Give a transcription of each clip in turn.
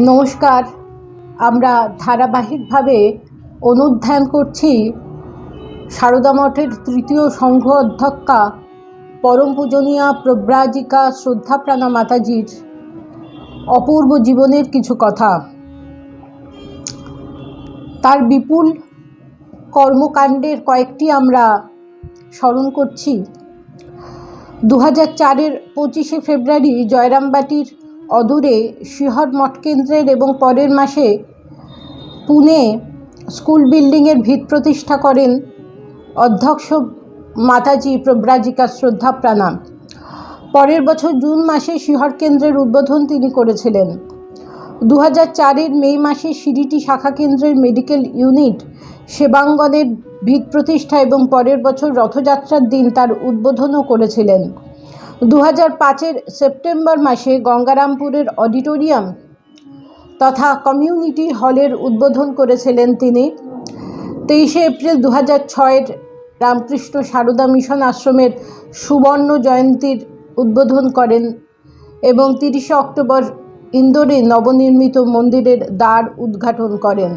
নমস্কার। আমরা ধারাবাহিকভাবে অনুধ্যান করছি সারদা মঠের তৃতীয় সংঘ অধ্যক্ষা পরম পূজনীয়া প্রব্রাজিকা শ্রদ্ধাপ্রাণা মাতাজির অপূর্ব জীবনের কিছু কথা। তার বিপুল কর্মকাণ্ডের কয়েকটি আমরা স্মরণ করছি। দু হাজার চারের পঁচিশে ফেব্রুয়ারি জয়রামবাটির অদূরে শিহর মঠ কেন্দ্রের এবং পরের মাসে পুনে স্কুল বিল্ডিংয়ের ভিত প্রতিষ্ঠা করেন অধ্যক্ষ মাতাজি প্রব্রাজিকা শ্রদ্ধা প্রাণাম। পরের বছর জুন মাসে শিহর কেন্দ্রের উদ্বোধন তিনি করেছিলেন। দু হাজার চারের মে মাসে সিডিটি শাখা কেন্দ্রের মেডিকেল ইউনিট সেবাঙ্গনের ভিত প্রতিষ্ঠা এবং পরের বছর রথযাত্রার দিন তার উদ্বোধনও করেছিলেন। দু হাজার পাঁচের সেপ্টেম্বর মাসে গঙ্গারামপুরের অডিটোরিয়াম তথা কমিউনিটি হলের উদ্বোধন করেছিলেন তিনি। তেইশে এপ্রিল দু হাজার ছয়ের রামকৃষ্ণ সারদা মিশন আশ্রমের সুবর্ণ জয়ন্তীর উদ্বোধন করেন এবং তিরিশে অক্টোবর ইন্দোরে নবনির্মিত মন্দিরের দ্বার উদ্ঘাটন করেন।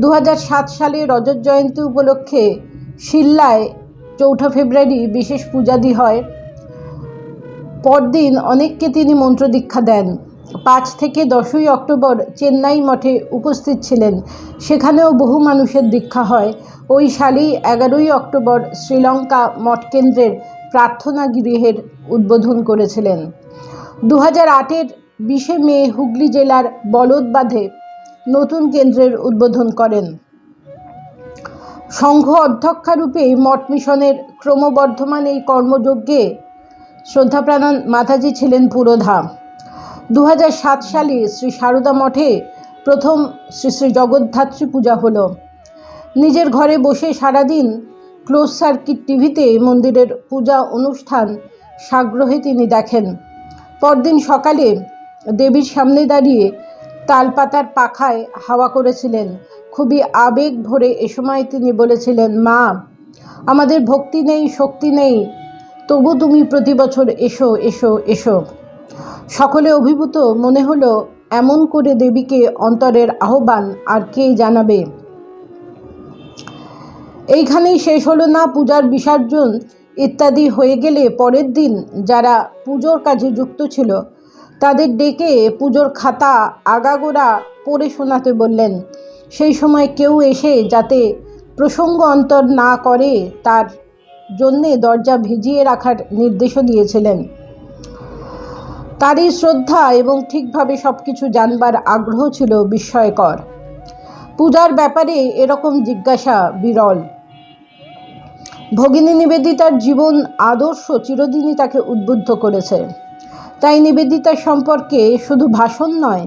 দু সালে রজত জয়ন্তী উপলক্ষে শিল্লায় চৌঠা ফেব্রুয়ারি বিশেষ পূজাদি হয়। পরদিন অনেককে তিনি মন্ত্রদীক্ষা দেন। পাঁচ থেকে দশই অক্টোবর চেন্নাই মঠে উপস্থিত ছিলেন। সেখানেও বহু মানুষের দীক্ষা হয়। ওই সালেই এগারোই অক্টোবর শ্রীলঙ্কা মঠ কেন্দ্রের প্রার্থনা গৃহের উদ্বোধন করেছিলেন। দু হাজার আটের বিশে মে হুগলি জেলার বলদবাঁধে নতুন কেন্দ্রের উদ্বোধন করেন। সংঘ অধ্যক্ষারূপে মঠ মিশনের ক্রমবর্ধমান এই কর্মযজ্ঞে শ্রদ্ধাপ্রাণান মাতাজি ছিলেন পুরোধা। দু সালে শ্রী সারদা মঠে প্রথম শ্রী শ্রী জগদ্ধাত্রী পূজা হলো। নিজের ঘরে বসে সারাদিন ক্লোজ সার্কিট টিভিতে মন্দিরের পূজা অনুষ্ঠান সাগ্রহে তিনি দেখেন। পরদিন সকালে দেবীর সামনে দাঁড়িয়ে তালপাতার পাখায় হাওয়া করেছিলেন। খুবই আবেগ ভরে এ সময় তিনি বলেছিলেন, মা, আমাদের ভক্তি নেই, শক্তি নেই তবু তুমি প্রতি বছর এসো এসো এসো। সকলে অভিভূত, মনে হলো, এমন করে দেবীকে অন্তরের আহ্বান আর কে জানাবে? এইখানেই শেষ হলো না পূজার বিসর্জন, ইত্যাদি হয়ে গেলে পরের দিন যারা পুজোর কাজে যুক্ত ছিল, তাদের ডেকে পুজোর খাতা আগাগোড়া পড়ে শোনাতে বললেন, সেই সময় কেউ এসে যাতে প্রসঙ্গ অন্তর না করে তার জন্যে দরজা ভিজিয়ে রাখার নির্দেশও দিয়েছিলেন। তারই শ্রদ্ধা এবং ঠিকভাবে সব কিছু জানবার আগ্রহ ছিল বিস্ময়কর। পূজার ব্যাপারে এরকম জিজ্ঞাসা বিরল। ভগিনী নিবেদিতার জীবন আদর্শ চিরদিনই তাকে উদ্বুদ্ধ করেছে। তাই নিবেদিতার সম্পর্কে শুধু ভাষণ নয়,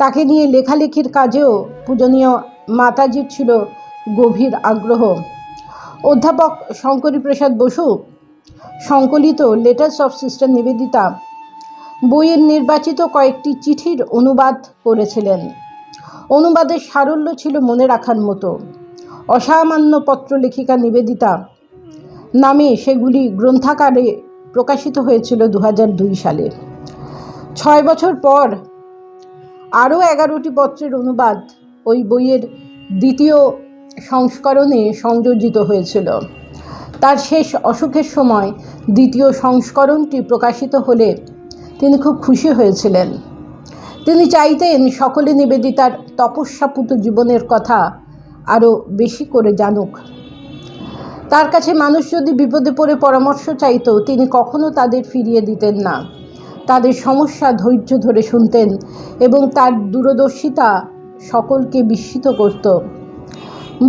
তাকে নিয়ে লেখালেখির কাজেও পূজনীয় মাতাজির ছিল গভীর আগ্রহ। অধ্যাপক শঙ্করী প্রসাদ বসু, সংকলিত লেটার্স অফ সিস্টার নিবেদিতা, বইয়ের নির্বাচিত কয়েকটি চিঠির অনুবাদ করেছিলেন। অনুবাদের সারল্য ছিল মনে রাখার মতো। অসামান্য পত্রলেখিকা নিবেদিতা নামে সেগুলি গ্রন্থাকারে প্রকাশিত হয়েছিল দু সালে। ছয় বছর পর আরও এগারোটি পত্রের অনুবাদ ওই বইয়ের দ্বিতীয় সংস্করণে সংযোজিত হয়েছিল। তার শেষ অসুখের সময় দ্বিতীয় সংস্করণটি প্রকাশিত হলে তিনি খুব খুশি হয়েছিলেন। তিনি চাইতেন সকলে নিবেদিতার তপস্যাপুত জীবনের কথা আরও বেশি করে জানুক। তার কাছে মানুষ যদি বিপদে পড়ে পরামর্শ চাইতো, তিনি কখনো তাদের ফিরিয়ে দিতেন না। তাদের সমস্যা ধৈর্য ধরে শুনতেন এবং তার দূরদর্শিতা সকলকে বিস্মিত করত।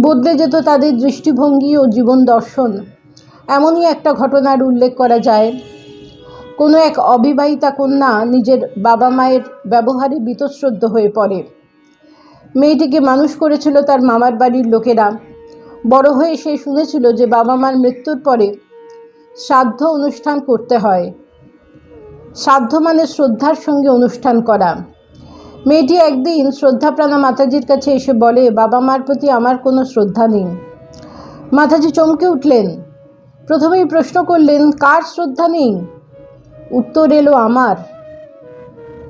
বদলে যেত তাদের দৃষ্টিভঙ্গি ও জীবন দর্শন। এমনই একটা ঘটনার উল্লেখ করা যায়। কোনো এক অবিবাহিতা কন্যা নিজের বাবা মায়ের ব্যবহারে বীতশ্রদ্ধ হয়ে পড়ে। মেয়েটিকে মানুষ করেছিল তার মামার বাড়ির লোকেরা। বড় হয়ে সে শুনেছিল যে বাবা মার মৃত্যুর পরে শ্রাদ্ধ অনুষ্ঠান করতে হয়। শ্রাদ্ধ মানে শ্রদ্ধার সঙ্গে অনুষ্ঠান করা। মেয়েটি একদিন শ্রদ্ধাপ্রাণা মাতাজির কাছে এসে বলে, বাবা মার প্রতি আমার কোনো শ্রদ্ধা নেই। মাতাজি চমকে উঠলেন। প্রথমেই প্রশ্ন করলেন, কার শ্রদ্ধা নেই? উত্তর এলো, আমার।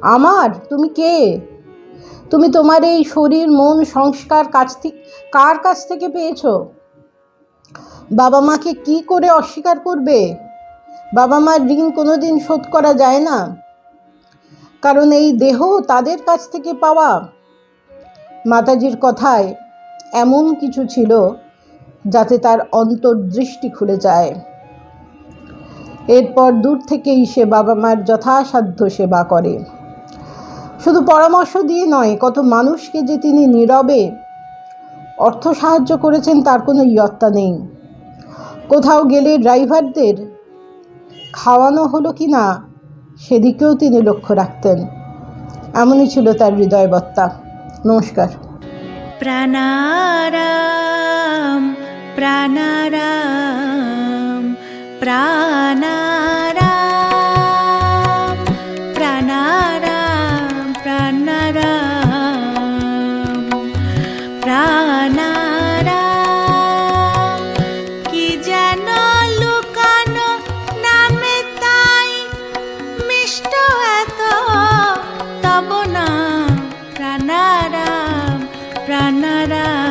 আমার? তুমি কে? তুমি তোমার এই শরীর, মন, সংস্কার কাছ থেকে কার কাছ থেকে পেয়েছ? বাবা মাকে কি করে অস্বীকার করবে? বাবা মার ঋণ কোনোদিন শোধ করা যায় না। কারণ এই দেহ তাদের কাছ থেকে পাওয়া। মাতাজির কথায় এমন কিছু ছিল যাতে তার অন্তর্দৃষ্টি খুলে যায়। এরপর দূর থেকেই সে বাবা মার যথাসাধ্য সেবা করে। শুধু পরামর্শ দিয়ে নয়, কত মানুষকে যে তিনি নীরবে অর্থ সাহায্য করেছেন তার কোনো ইয়ত্তা নেই। কোথাও গেলে ড্রাইভারদের খাওয়ানো হলো কি না সেদিকেও তিনি লক্ষ্য রাখতেন। এমনই ছিল তার হৃদয়বত্তা। নমস্কার। প্রাণারাম প্রাণারাম প্রাণারাম। তব না প্রাণারাম প্রাণারাম